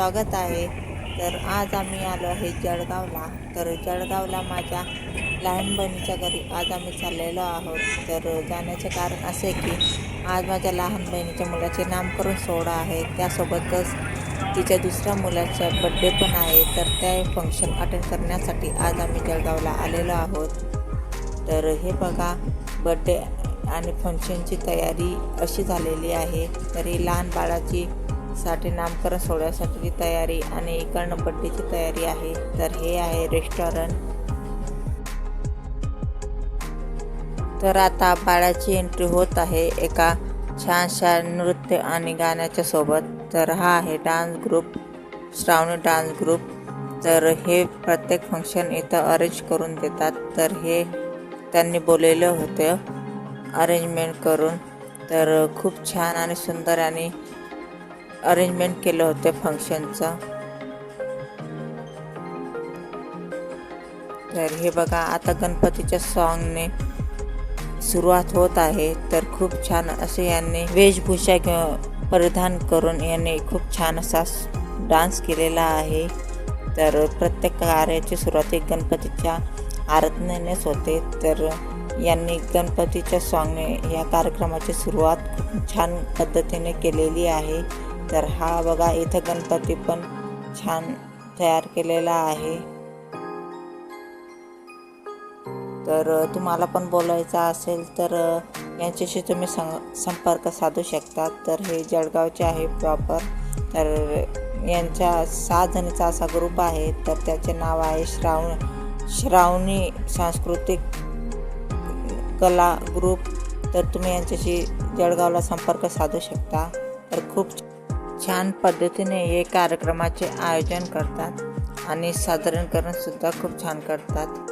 स्वागत आहे. तर आज आम्ही आलो आहे जळगावला. तर जळगावला माझ्या लहान बहिणीच्या घरी आज आम्ही चाललेलो आहोत. तर जाण्याचे कारण असे की आज माझ्या लहान बहिणीच्या मुलाचे नामकरण सोहळा आहे. त्यासोबतच तिच्या दुसऱ्या मुलाचा बड्डे पण आहे. तर त्या फंक्शन अटेंड करण्यासाठी आज आम्ही जळगावला आलेलो आहोत. तर हे बघा बड्डे आणि फंक्शनची तयारी अशी झालेली आहे. तरी लहान बाळाची साठी नामकरण सोहळ्यासाठीची तयारी आणि इकडनं बड्डेची तयारी आहे तर हे आहे रेस्टॉरंट तर आता बाळाची एंट्री होत आहे एका छानशा नृत्य आणि गाण्याच्या सोबत. तर हा आहे dance group Shravani dance group तर हे प्रत्येक फंक्शन इथं अरेंज करून देतात. तर हे त्यांनी बोललेलं होतं अरेंजमेंट करून. तर खूप छान आणि सुंदर आणि अरेंजमेंट केलं होतं फंक्शनचं तर हे बघा आता गणपतीच्या सॉन्गने सुरुवात होत आहे. तर खूप छान असे यांनी वेशभूषा परिधान करून यांनी खूप छान असा डान्स केलेला आहे. तर प्रत्येक कार्याची सुरुवात एक गणपतीच्या आराधनेनेच होते. तर यांनी गणपतीच्या सॉन्गने या कार्यक्रमाची सुरुवात खूप छान पद्धतीने केलेली आहे. तर हा बघा इथं गणपती पण छान तयार केलेला आहे. तर तुम्हाला पण बोलायचं असेल तर यांच्याशी तुम्ही सं संपर्क साधू शकता तर हे जळगावचे आहे प्रॉपर. तर यांच्या सहा जणीचा असा ग्रुप आहे. तर त्याचे नाव आहे श्रावण श्रावणी सांस्कृतिक कला ग्रुप. तर तुम्ही यांच्याशी जळगावला संपर्क साधू शकता. तर खूप छान पद्धतीने हे कार्यक्रमाचे आयोजन करतात आणि सादरीकरणसुद्धा खूप छान करतात.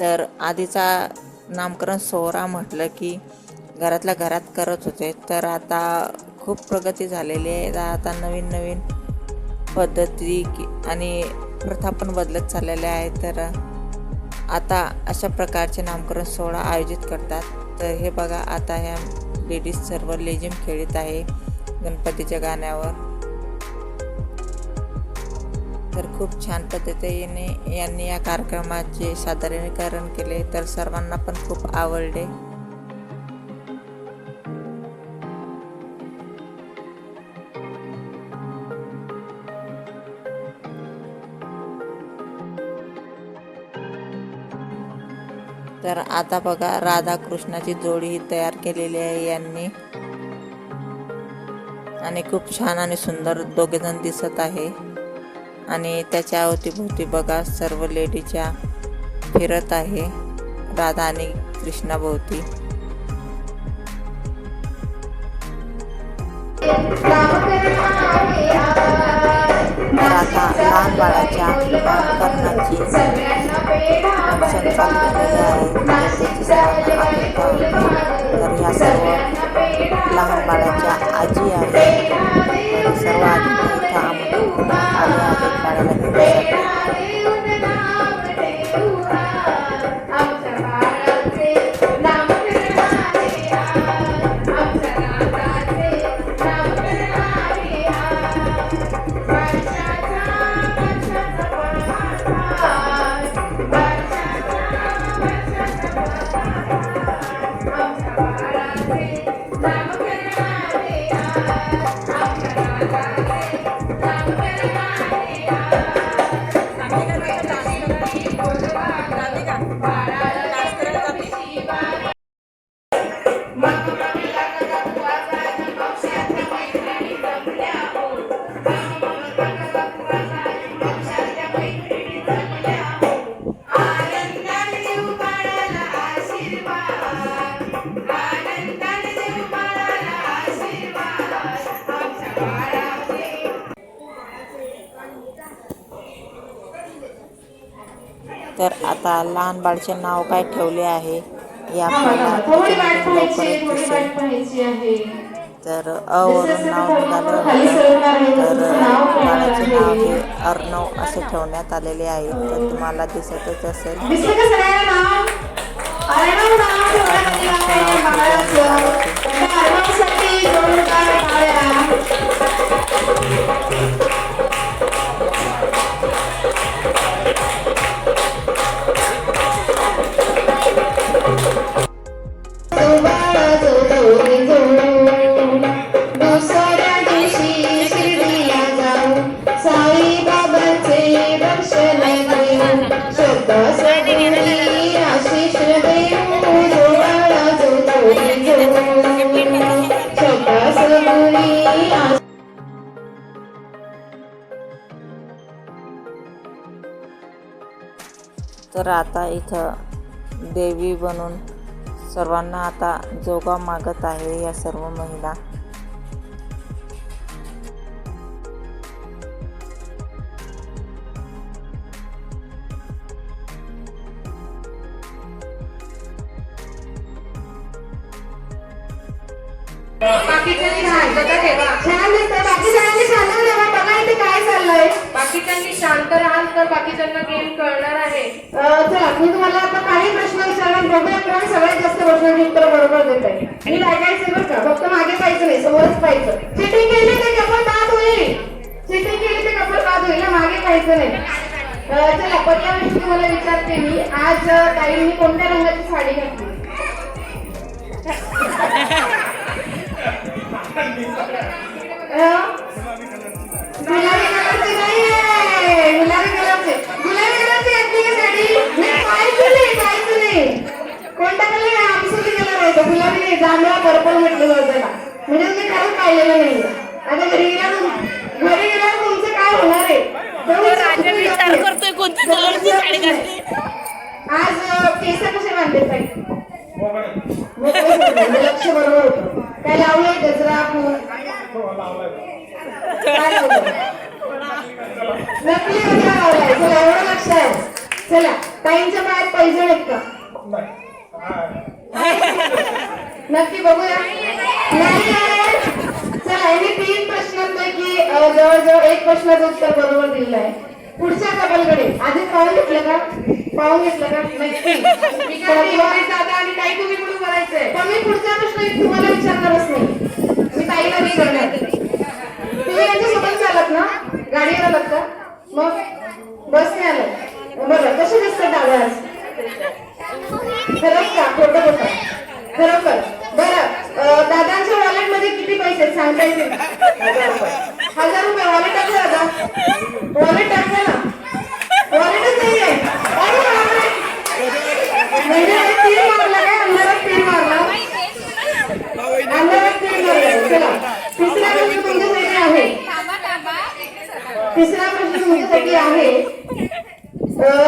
तर आधीचा नामकरण सोहरा म्हटलं की घरातल्या घरात करत होते. तर आता खूप प्रगती झालेली आहे. तर आता नवीन नवीन पद्धती आणि प्रथा पण बदलत चाललेल्या आहेत. तर आता अशा प्रकारचे नामकरण सोहळा आयोजित करतात. तर हे बघा आता ह्या लेडीज सर्व लेझिम खेळत आहे गणपतीच्या गाण्यावर. तर खूप छान पद्धतीने यांनी या कार्यक्रमाचे सादरीकरण केले. तर सर्वांना पण खूप आवडले. तर आता बघा राधाकृष्णाची जोडी ही तयार केलेली आहे यांनी. आणि खूप छान आणि सुंदर दोघेजण दिसत आहे. आणि त्याच्या अवतीभोवती बघा सर्व लेडीच्या फिरत आहे राधा आणि कृष्णाभोवती. लहान बाळाच्या चालू झालेले आहे. तर आता लहान बाळाचे नाव काय ठेवले आहे? हे आपल्याला दिसेल. तर अ वरून नाव निघालं तर बाळाचे नाव हे अर्णव असे ठेवण्यात आलेले आहे. तर तुम्हाला दिसतच असेल. तर आता इथं देवी बनून सर्वांना आता जोगा मागत आहे या सर्व महिला. बाकीच्यांनी शांतता ठेवा छान दिसतंय बाकी सगळ्यांनी शांतता ठेवा बघा इथे काय चाललंय बाकीच्यांनी शांत राहाल तर बाकीच्यांना गेम कळणार आहे अं, चला मी तुम्हाला आता काही प्रश्न विचारणार बघूया कोण सगळ्यात जास्त प्रश्नांची उत्तर बरोबर देत आहे मी ऐकायचं बरं का फक्त मागे पाहायचं पाहिजे. चिटिंग केली ते कपल बाद होईल. चिटिंग केली ते कपल बाद होईल. ना, मागे खायचं नाही. चला पहिल्या प्रश्न तुम्हाला विचारते मी. आज ताईंनी कोणत्या रंगाची साडी घातली? गुलाबी कलरची नाहीये. गुलाबी कलरची. गुलाबी कलरची घातली साडी? मी नाही नाही कोणता कलर आहे? आमसुली कलर आहे तो. गुलाबी नाही जांभळा पर्पल म्हटलं जातं त्याला. म्हणजे तुम्ही खरंच पाहिलेलं नाही. आता घरी गेल्यावर घरी गेल्यावर तुमचं काय होणार आहे? विचार करतोय कोणत्या कलरची साडी घातली? आज केस कसे बांधले ताई? मोकळे बांधले. लक्ष बरोबर होतं. काय लावलंय? गजरा फुल? काय लावलंय? नकली गजरा लावलाय. चला एवढं लक्ष आहे. चला ताईंच्या पायात पैसे आहेत का? नक्की बघूया. नाही आहे. तीन प्रश्नांपैकी जवळजवळ एक प्रश्नाचं उत्तर बरोबर दिलेलं आहे पुढच्या कबलकडे आधी पाहून घेतलं का पाहून घेतलं का नाही आणि काही तुम्ही कुठून करायचंय पण मी पुढचा प्रश्न तुम्हाला विचारणारच नाही मी ताईला विचारणार तुम्ही यांच्यासोबत चालत ना गाडीवर आलात का मग बसने आलं बरं कसे दिसतात दादा आज खरंच का खोटं खोटं खरोखर बरं अं, दादांच्या वॉलेटमध्ये किती पैसे आहेत? सांगता येतील हजार रुपये हजार रुपये वॉलेट टाकलं दादा वॉलेट टाकलं ना वॉलेटच नाहीये अरे बापरे. म्हणजे आम्ही तीर मारला काय अंधारात तीर मारला अंधारात तीर मारला चला तिसरा प्रश्न तुमच्यासाठी आहे तिसरा प्रश्न तुमच्यासाठी आहे.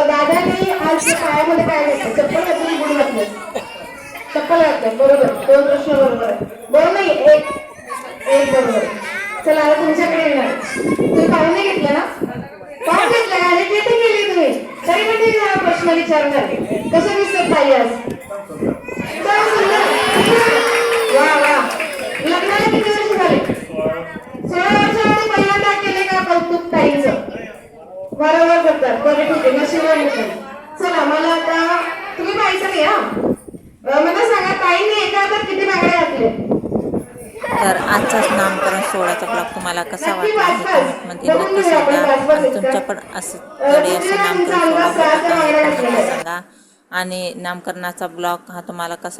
दादाने आज पायामध्ये काय घातलं चप्पल घातली बुड घातलं. चप्पल घातलं बरोबर. दोन प्रश्न बरोबर. बरोबर नाही एक. एक बरोबर. चला आता तुमच्याकडे येणार. तुम्ही पाहुणे घेतलं ना? पाहून घेतलं का आणि किती केली तुम्ही. तरी म्हणजे प्रश्न विचारणार. कसं दिसत पाहिजे आज? बरोबर करतात. बरं ठीक आहे. नशिबाने. चला मला आता तुम्ही पाहायचं नाही मला सांगा ताईने एका हातात किती बांगड्या घातले तर आजचाच नामकरण सोहळ्याचा ब्लॉग तुम्हाला कसा वाटला हे कमेंटमध्ये नक्की सांगा. आणि तुमच्या पण असं कडे असं नामकरण सोहळा सांगा. आणि नामकरणाचा ब्लॉग हा तुम्हाला कसा